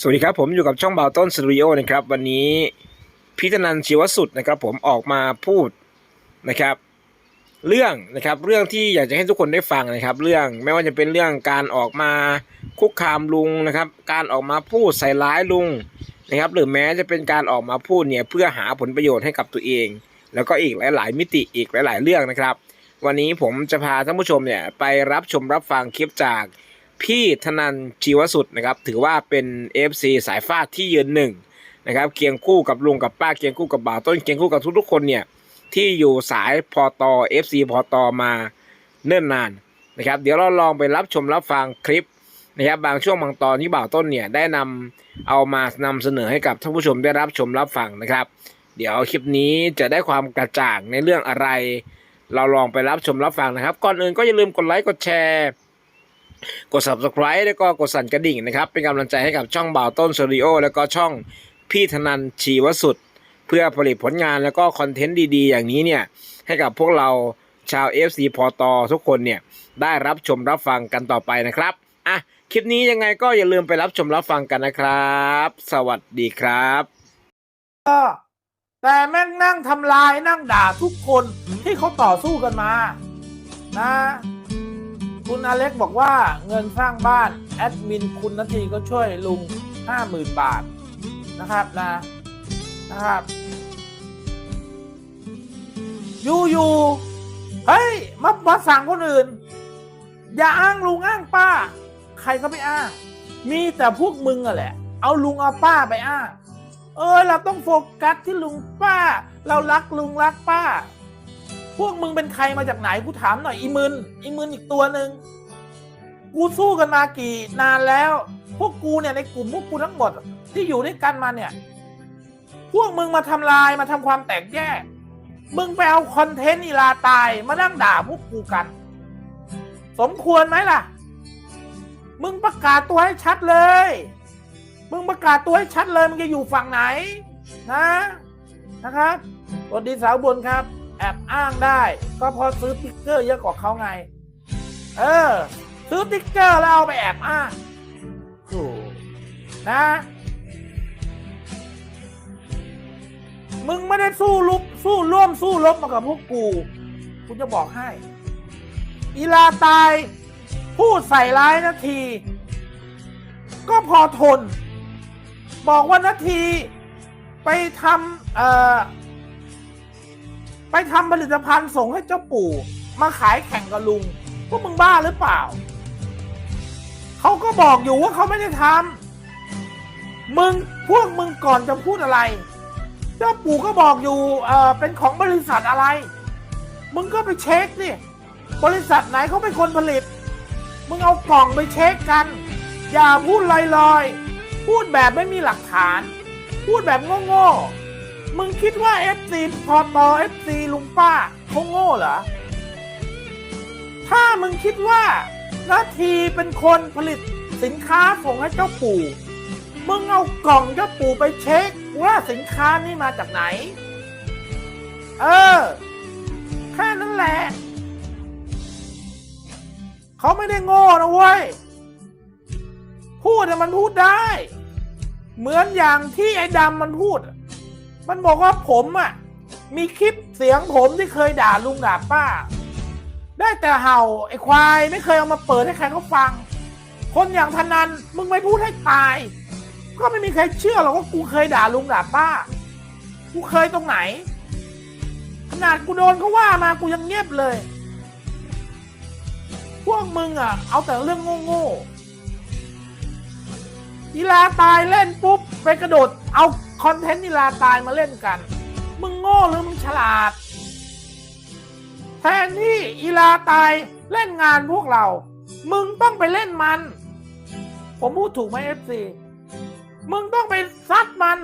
สวัสดีครับผมอยู่กับช่องเบาวต้นสตูดิโอนะครับวันนี้พิธนันชีวสุดนะครับผมออกมาพูดนะครับ เรื่องนะครับเรื่องที่อยากจะให้ทุกคนได้ฟังนะครับ เรื่องไม่ว่าจะเป็นเรื่องการออกมาคุกคามลุงนะครับ การออกมาพูดใส่ร้ายลุงนะครับ หรือแม้จะเป็นการออกมาพูดเนี่ยเพื่อหาผลประโยชน์ให้กับตัวเอง แล้วก็อีกหลาย ๆ มิติอีกหลาย ๆ เรื่องนะครับ วันนี้ผมจะพาท่านผู้ชมเนี่ยไปรับชมรับฟังคลิปจาก พี่ธนันชีวสุดนะครับ ถือว่าเป็น FC สายฟาดที่ยืนหนึ่งนะครับเคียงคู่กับลุงกับป้าเคียงคู่กับบ่าวต้นเคียงคู่กับทุกๆคนเนี่ยที่อยู่สายพอตอ FC พอตอมาเนิ่นนานนะครับ เดี๋ยวเราลองไปรับชมรับฟังคลิปนะครับบางช่วงบางตอนที่บ่าวต้นเนี่ยได้นำเอามานำเสนอให้กับท่านผู้ชมได้รับชมรับฟังนะครับ เดี๋ยวคลิปนี้จะได้ความกระจ่างในเรื่องอะไร เราลองไปรับชมรับฟังนะครับ ก่อนอื่นก็อย่าลืมกดไลค์กดแชร์ กด subscribe แล้วก็กดสั่นกระดิ่งนะครับ เป็นกำลังใจให้กับช่องบ่าวต้นสตูดิโอแล้วก็ช่องพี่ธนันชีวสุด เพื่อผลิตผลงานแล้วก็คอนเทนต์ดีๆ อย่างนี้เนี่ย ให้กับพวกเราชาว FC พอตอทุกคนเนี่ย ได้รับชมรับฟังกันต่อไปนะครับอะคลิปนี้ยังไงก็อย่าลืมไปรับชมรับฟังกันนะครับ สวัสดีครับก็แต่แม่งนั่งทำลายนั่งด่าทุกคนที่เขาต่อสู้กันมา นะ อเล็กบอกว่าเงินสร้างบ้าน แอดมินคุณนาทีก็ช่วยลุงห้าหมื่นบาทนะครับนะนะครับอยู่อยู่เฮ้ยมามาสั่งคนอื่น อย่าอ้างลุงอ้างป้า ใครก็ไม่อ้าง มีแต่พวกมึงอะแหละ เอาลุงเอาป้าไปอ้าง เออ เราต้องโฟกัสที่ลุงป้า เรารักลุงรักป้า พวกมึงเป็นใครมาจากไหนกูถามหน่อยอีมึนอีมึนอีกตัวหนึ่งกูสู้กันมากี่นานแล้ว พวกกูเนี่ยในกลุ่มพวกกูทั้งหมด ที่อยู่ด้วยกันมาเนี่ย พวกมึงมาทำลายมาทำความแตกแยก มึงไปเอาคอนเทนต์อีลาตายมานั่งด่าพวกกูกัน สมควรไหมล่ะ มึงประกาศตัวให้ชัดเลย มึงประกาศตัวให้ชัดเลยมึงจะอยู่ฝั่งไหนนะนะครับสวัสดีสาวบนครับ แอบอ้างได้ ก็เพอซื้อติ๊กเกอร์เยอะกว่าเขาไง เออ ซื้อติ๊กเกอร์แล้วเอาไปแอบอ้างโถูกนะ มึงไม่ได้สู้ลุกสู้ร่วมสู้รบมากับพวกกูกูจะบอกให้ อีลาตายพูดใส่ร้ายนาที ก็พอทน บอกว่านาทีไปทำเอ่อ ไปทำผลิตภัณฑ์ส่งให้เจ้าปู่ มาขายแข่งกับลุงพวกมึงบ้าหรือเปล่า เขาก็บอกอยู่ว่าเขาไม่ได้ทำมึงพวกมึงก่อนจะพูดอะไร เจ้าปู่ก็บอกอยู่เอ่อเป็นของบริษัทอะไร มึงก็ไปเช็คดิบริษัทไหนเขาเป็นคนผลิต มึงเอากล่องไปเช็คกัน อย่าพูดลอยๆ พูดแบบไม่มีหลักฐาน พูดแบบโง่ๆ มึงคิดว่า FC พอตอ FC ลุงป้าเขาโง่เหรอ ถ้ามึงคิดว่านาทีเป็นคนผลิตสินค้าส่งให้เจ้าปู่ มึงเอากล่องเจ้าปู่ไปเช็คว่าสินค้านี่มาจากไหน เออ แค่นั้นแหละ เขาไม่ได้โง่นะเว้ย พูดน่มันพูดได้ เหมือนอย่างที่ไอ้ดำมันพูด มันบอกว่าผมอะมีคลิปเสียงผมที่เคยด่าลุงด่าป้า ได้แต่เห่าไอ้ควายไม่เคยเอามาเปิดให้ใครเขาฟัง คนอย่างธนันมึงไม่พูดให้ตาย ก็ไม่มีใครเชื่อหรอกว่ากูเคยด่าลุงด่าป้า กูเคยตรงไหน ขนาดกูโดนเขาว่ามากูยังเงียบเลย พวกมึงอะ เอาแต่เรื่องโง่ๆ อีลาตายเล่นปุ๊บไปกระโดดเอาคอนเทนต์อีลาตายมาเล่นกัน มึงโง่หรือมึงฉลาด แทนที่อีลาตายเล่นงานพวกเรา มึงต้องไปเล่นมัน ผมพูดถูกไหมเอฟซีมึงต้องไปซัดมัน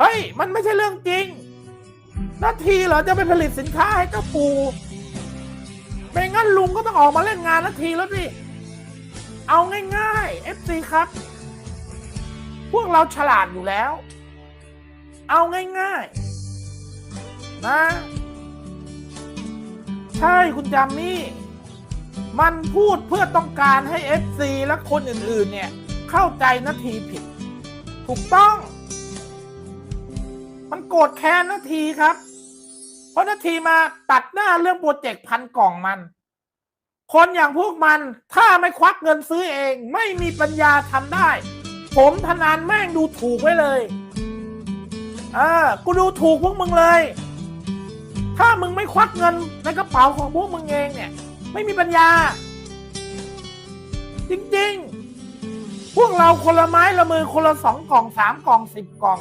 เฮ้ย มันไม่ใช่เรื่องจริงนาทีเหรอจะไปผลิตสินค้าให้เจ้าปูไม่งั้นลุงก็ต้องออกมาเล่นงานนาทีแล้วสิ เอาง่ายๆ FC ครับ พวกเราฉลาดอยู่แล้ว เอาง่ายๆ นะ ใช่คุณจำมี่ มันพูดเพื่อต้องการให้ FC และคนอื่นๆ เนี่ยเข้าเข้าใจนาทีผิด ถูกต้อง มันโกรธแค้นนาทีครับ เพราะนาทีมาตัดหน้าเรื่องโปรเจกต์พันกล่องมันคนอย่างพวกมันถ้าไม่ควักเงินซื้อเอง ไม่มีปัญญาทำได้ ผมทนานแม่งดูถูกไว้เลยเออกูดูถูกพวกมึงเลย ถ้ามึงไม่ควักเงินในกระเป๋าของพวกมึงเองเนี่ย ไม่มีปัญญา จริงๆ พวกเราคนละไม้ละมือคนละสองกล่องสามกล่องสิบกล่อง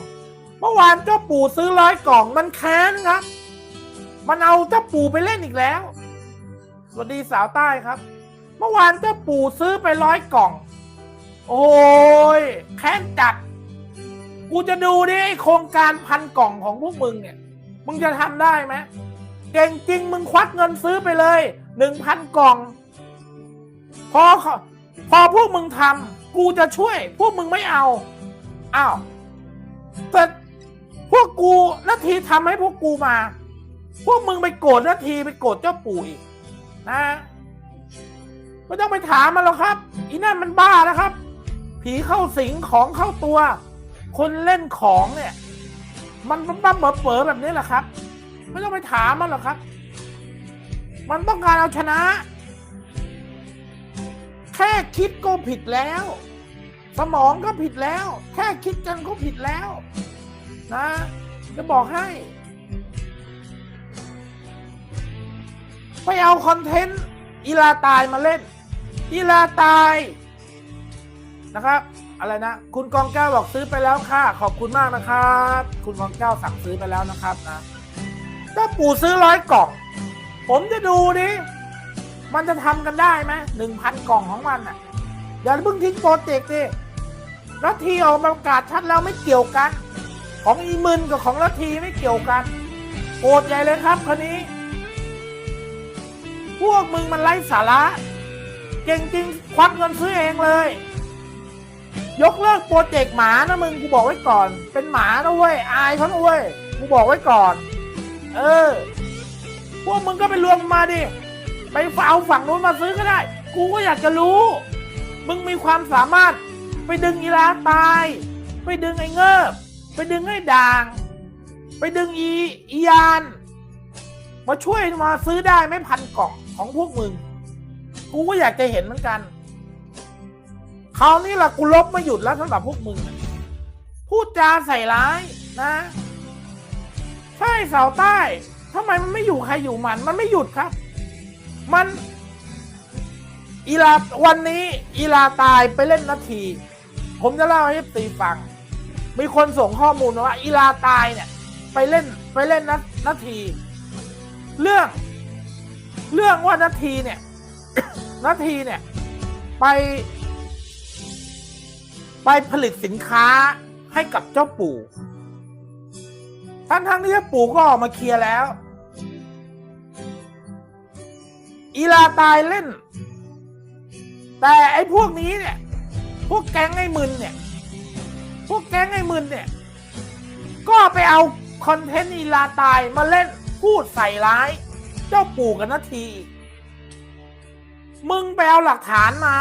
เมื่อวานเจ้าปู่ซื้อร้อยกล่องมันแค้นครับ มันเอาเจ้าปู่ไปเล่นอีกแล้ว สวัสดีสาวใต้ครับ เมื่อวานเจ้าปู่ซื้อไปร้อยกล่อง โอ้ยแค้นจัด กูจะดูดิไอโครงการพันกล่องของพวกมึงเนี่ย มึงจะทำได้ไหมเก่งจริงมึงควักเงินซื้อไปเลยหนึ่งพันกล่อง พอพอพวกมึงทำกูจะช่วย พวกมึงไม่เอาอ้าวแต่พวกกูนาทีทำให้พวกกูมา พวกมึงไปโกรธนาทีไปโกรธเจ้าปู่อีกนะไม่ต้องไปถามมันหรอกครับ อีนั่นมันบ้านะครับ ผีเข้าสิงของเข้าตัว คนเล่นของเนี่ย มันบ้าเป๋อแบบนี้แหละครับ ไม่ต้องไปถามมันหรอกครับ มันต้องการเอาชนะ แค่คิดก็ผิดแล้ว สมองก็ผิดแล้ว แค่คิดกันก็ผิดแล้ว นะ จะบอกให้ ไปเอาคอนเทนต์อีลาตายมาเล่นอีลาตาย นะครับ อะไรนะ คุณกองแก้วบอกซื้อไปแล้วค่ะ ขอบคุณมากนะครับ คุณกองแก้วสั่งซื้อไปแล้วนะครับนะถ้าปู่ซื้อร้อยกล่อง ผมจะดูดิมันจะทำกันได้ไหมหนึ่งพันกล่องของมันอะอย่าเพิ่งทิ้งโปรเจกต์ดิรัทีออกมาประกาศชัดแล้วไม่เกี่ยวกัน ของอีมึนกับของรัทีไม่เกี่ยวกันโกรธใหญ่เลยครับคนนี้ พวกมึงมันไร้สาระ เก่งจริงควักเงินซื้อเองเลย ยกเลิกโปรเจกต์หมานะมึงกูบอกไว้ก่อน เป็นหมานะเว้ยอายเขานะเว้ยกูบอกไว้ก่อน เออ พวกมึงก็ไปรวมมาดิ ไปเอาฝั่งนู้นมาซื้อก็ได้ กูก็อยากจะรู้ มึงมีความสามารถ ไปดึงอีลาตาย ไปดึงไอ้เงิบไปดึงไอ้ด่าง ไปดึงอีอียาน มาช่วยมาซื้อได้ไหม่พันกล่องของพวกมึง กูก็อยากจะเห็นเหมือนกัน คราวนี้ล่ะกูลบไม่หยุดแล้วสำหรับพวกมึง พูดจาใส่ร้ายนะ ใช่เสาใต้ทำไมมันไม่อยู่ใครอยู่มัน มันไม่หยุดครับ มันอีลาวันนี้อีลาตายไปเล่นนาที ผมจะเล่าให้ตีฟัง มีคนส่งข้อมูลมาว่าอีลาตายเนี่ย ไปเล่นไปเล่นนานาที เรื่อง เรื่องว่านาทีเนี่ย นาทีเนี่ย ไป ไปผลิตสินค้าให้กับเจ้าปู่ทั้งทั้งๆที่เจ้าปู่ก็ออกมาเคลียร์แล้ว อีลาตายเล่น แต่ไอ้พวกนี้เนี่ย พวกแก๊งไอ้มึนเนี่ย พวกแก๊งไอ้มึนเนี่ย ก็ไปเอาคอนเทนต์อีลาตายมาเล่นพูดใส่ร้าย เจ้าปู่กับนาที มึงไปเอาหลักฐานมา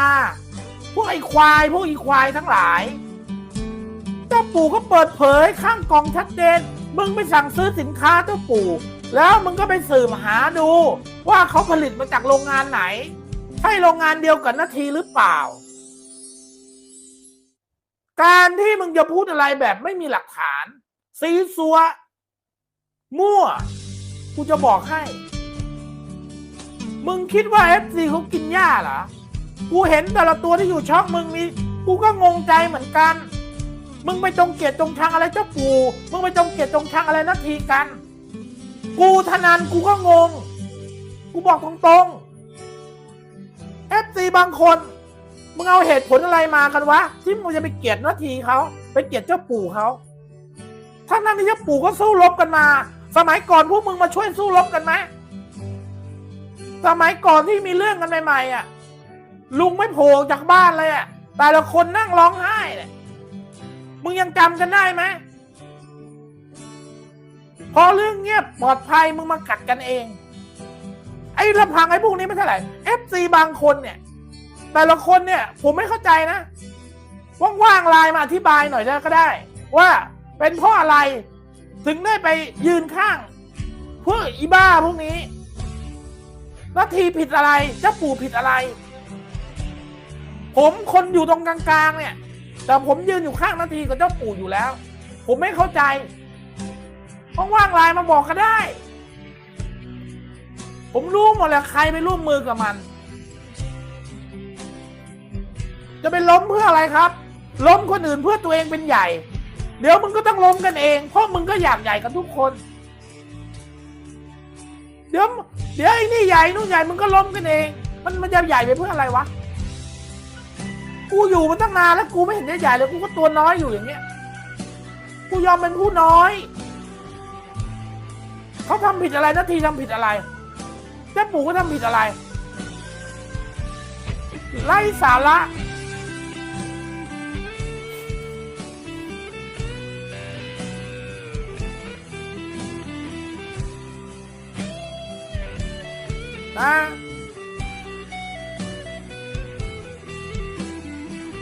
พวกไอ้ควายพวกอีควายทั้งหลายเจ้าปู่ก็เปิดเผยข้างกล่องชัดเจนมึงไปสั่งซื้อสินค้าเจ้าปู่ แล้วมึงก็ไปสืบหาดู ว่าเขาผลิตมาจากโรงงานไหน ใช่โรงงานเดียวกับนาทีหรือเปล่า การที่มึงจะพูดอะไรแบบไม่มีหลักฐาน ซีซัว มั่ว กูจะบอกให้ มึงคิดว่าเอฟซีเขากินหญ้าเหรอ กูเห็นแต่ละตัวที่อยู่ช่องมึงมีกูก็งงใจเหมือนกัน มึงไปจงเกลียดจงชังอะไรเจ้าปู่ มึงไปจงเกลียดจงชังอะไรนาทีกัน กูทนานกูก็งง กูบอกตรงๆเอฟซีบางคน มึงเอาเหตุผลอะไรมากันวะ ที่มึงจะไปเกลียดนาทีเขาไปเกลียดเจ้าปู่เขาทั้งนั้นที่เจ้าปู่ก็สู้รบกันมา สมัยก่อนพวกมึงมาช่วยสู้รบกันไหมสมัยก่อนที่มีเรื่องกันใหม่ๆอะ ลุงไม่โผล่จากบ้านเลยอะแต่ละคนนั่งร้องไห้เนี่ยมึงยังจำกันได้ไหมพอเรื่องเงียบปลอดภัยมึงมากัดกันเอง ไอ้ลำพังไอ้พวกนี้ไม่เท่าไหร่เอฟซีบางคนเนี่ย แต่ละคนเนี่ย ผมไม่เข้าใจนะว่างๆไลน์มาอธิบายหน่อยได้ก็ได้ ว่าเป็นเพราะอะไรถึงได้ไปยืนข้างพวกอีบ้าพวกนี้นาทีผิดอะไรเจ้าปู่ผิดอะไร ผมคนอยู่ตรงกลางๆเนี่ย แต่ผมยืนอยู่ข้างนาทีกับเจ้าปู่อยู่แล้ว ผมไม่เข้าใจว่างๆไลน์มาบอกก็ได้ ผมรู้หมดแล้วใครไปร่วมมือกับมัน จะไปล้มเพื่ออะไรครับ ล้มคนอื่นเพื่อตัวเองเป็นใหญ่ เดี๋ยวมึงก็ต้องล้มกันเอง เพราะมึงก็อยากใหญ่กันทุกคน เดี๋ยวเดี๋ยวไอ้นี่ใหญ่นู่นใหญ่มึงก็ล้มกันเอง มันมันจะใหญ่ไปเพื่ออะไรวะ กูอยู่มันตั้งนานแล้วกูไม่เห็นใหญ่เลยกูก็ตัวน้อยอยู่อย่างเงี้ย กูยอมเป็นผู้น้อย เขาทำผิดอะไรนาทีทำผิดอะไรเจ้าปู่ก็ทำผิดอะไรไร้สาระนะ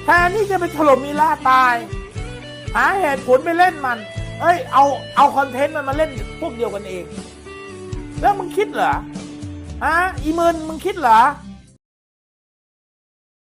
แทนที่จะไปถล่มมีล่าตาย หาเหตุผลไปเล่นมัน เอ้ย เอาเอาคอนเทนต์มันมาเล่นพวกเดียวกันเอง แล้วมึงคิดเหรอฮะอีเมินมึงคิดเหรอ